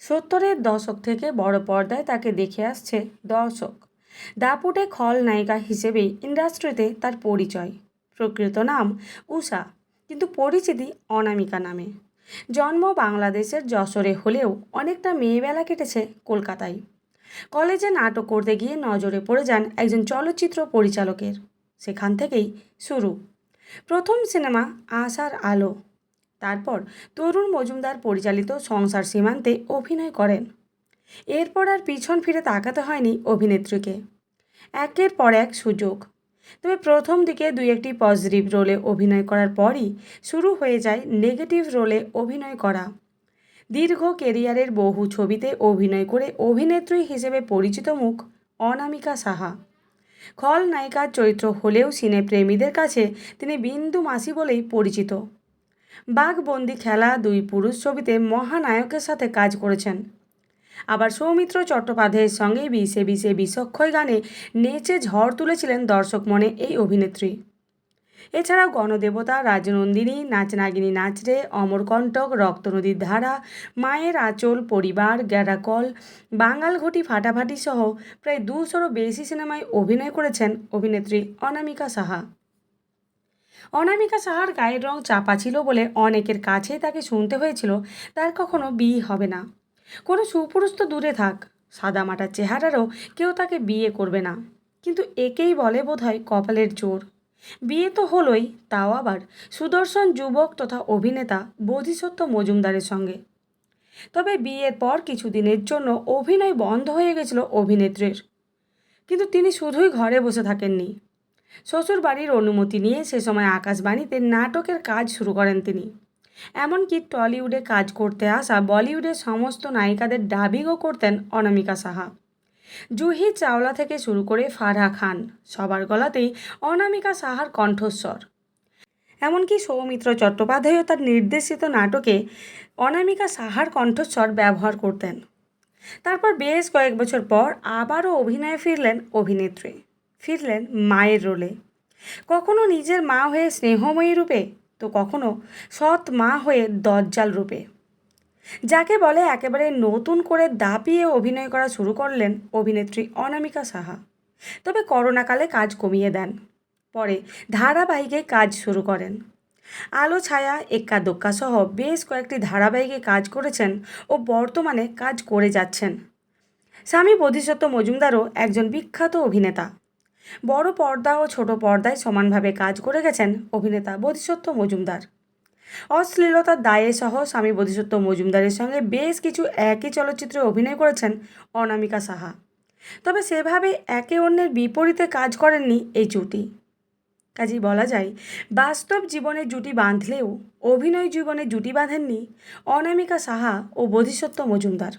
সত্তরের দশক থেকে বড় পর্দায় তাকে দেখে আসছে দর্শক। দাপুটে খলনায়িকা হিসেবেই ইন্ডাস্ট্রিতে তার পরিচয়। প্রকৃত নাম উষা, কিন্তু পরিচিতি অনামিকা নামে। জন্ম বাংলাদেশের যশোরে হলেও অনেকটা মেয়েবেলা কেটেছে কলকাতায়। কলেজে নাটক করতে গিয়ে নজরে পড়ে যান একজন চলচ্চিত্র পরিচালকের। সেখান থেকেই শুরু। প্রথম সিনেমা আশার আলো। তারপর তরুণ মজুমদার পরিচালিত সংসার সীমান্তে অভিনয় করেন। এরপর আর পিছন ফিরে তাকাতে হয়নি অভিনেত্রীকে। একের পর এক সুযোগ। তবে প্রথম দিকে দুই একটি পজিটিভ রোলে অভিনয় করার পরই শুরু হয়ে যায় নেগেটিভ রোলে অভিনয় করা। দীর্ঘ কেরিয়ারের বহু ছবিতে অভিনয় করে অভিনেত্রী হিসেবে পরিচিত মুখ অনামিকা সাহা। খলনায়িকার চরিত্র হলেও সিনেপ্রেমীদের কাছে তিনি বিন্দু মাসি বলেই পরিচিত। বাঘবন্দি খেলা দুই পুরুষ ছবিতে মহানায়কের সাথে কাজ করেছেন। আবার সৌমিত্র চট্টোপাধ্যায়ের সঙ্গে বিশে বিশে বিষক্ষয় গানে নেচে ঝড় তুলেছিলেন দর্শক মনে এই অভিনেত্রী। এছাড়াও গণদেবতা, রাজনন্দিনী নাচনাগিনী নাচরে অমরকণ্টক রক্তনদীর ধারা, মায়ের আঁচল, পরিবার, গ্যারাকল, বাঙাল ঘটি ফাটাফাটি সহ প্রায় দুশোরও বেশি সিনেমায় অভিনয় করেছেন অভিনেত্রী অনামিকা সাহা। অনামিকা সাহার গায়ের রং চাপা ছিল বলে অনেকের কাছে তাকে শুনতে হয়েছিল, তার কখনো বিয়ে হবে না। কোনো সুপুরুষ তো দূরে থাক সাদামাটা চেহারারও কেউ তাকে বিয়ে করবে না। কিন্তু একেই বলে বোধহয় কপালের জোর। বিয়ে তো হলোই, তাও আবার সুদর্শন যুবক তথা অভিনেতা বোধিসত্ত্ব মজুমদারের সঙ্গে। তবে বিয়ের পর কিছুদিনের জন্য অভিনয় বন্ধ হয়ে গেছিল অভিনেত্রীর। কিন্তু তিনি শুধুই ঘরে বসে থাকেননি। শ্বশুর বাড়ির অনুমতি নিয়ে সে সময় আকাশবাণীতে নাটকের কাজ শুরু করেন তিনি। এমনকি টলিউডে কাজ করতে আসা বলিউডের সমস্ত নায়িকাদের ডাবিংও করতেন অনামিকা সাহা। জুহি চাওলা থেকে শুরু করে ফারহা খান, সবার গলাতেই অনামিকা সাহার কণ্ঠস্বর। এমনকি সৌমিত্র চট্টোপাধ্যায়ও তার নির্দেশিত নাটকে অনামিকা সাহার কণ্ঠস্বর ব্যবহার করতেন। তারপর বেশ কয়েক বছর পর আবারও অভিনয়ে ফিরলেন অভিনেত্রী। ফিরলেন মায়ের রোলে। কখনো নিজের মা হয়ে স্নেহময়ী রূপে, তো কখনো সৎ মা হয়ে দজ্জাল রূপে। যাকে বলে একেবারে নতুন করে দাপিয়ে অভিনয় করা শুরু করলেন অভিনেত্রী অনামিকা সাহা। তবে করোনাকালে কাজ কমিয়ে দেন। পরে ধারাবাহিকে কাজ শুরু করেন। আলো, ছায়া, এক্কা, দোক্কা সহ বেশ কয়েকটি ধারাবাহিকে কাজ করেছেন ও বর্তমানে কাজ করে যাচ্ছেন। স্বামী বোধিসত্ত্ব মজুমদারও একজন বিখ্যাত অভিনেতা। বড় পর্দা ও ছোট পর্দায় সমানভাবে কাজ করে গেছেন অভিনেতা বোধিসত্ত্ব মজুমদার। অশ্লীলতার দায়ে সহ স্বামী বোধিসত্ত্ব মজুমদারের সঙ্গে বেশ কিছু একই চলচ্চিত্রে অভিনয় করেছেন অনামিকা সাহা। তবে সেভাবে একে অন্যের বিপরীতে কাজ করেননি এই জুটি। কাজেই বলা যায়, বাস্তব জীবনে জুটি বাঁধলেও অভিনয় জীবনে জুটি বাঁধেননি অনামিকা সাহা ও বোধিসত্ত্ব মজুমদার।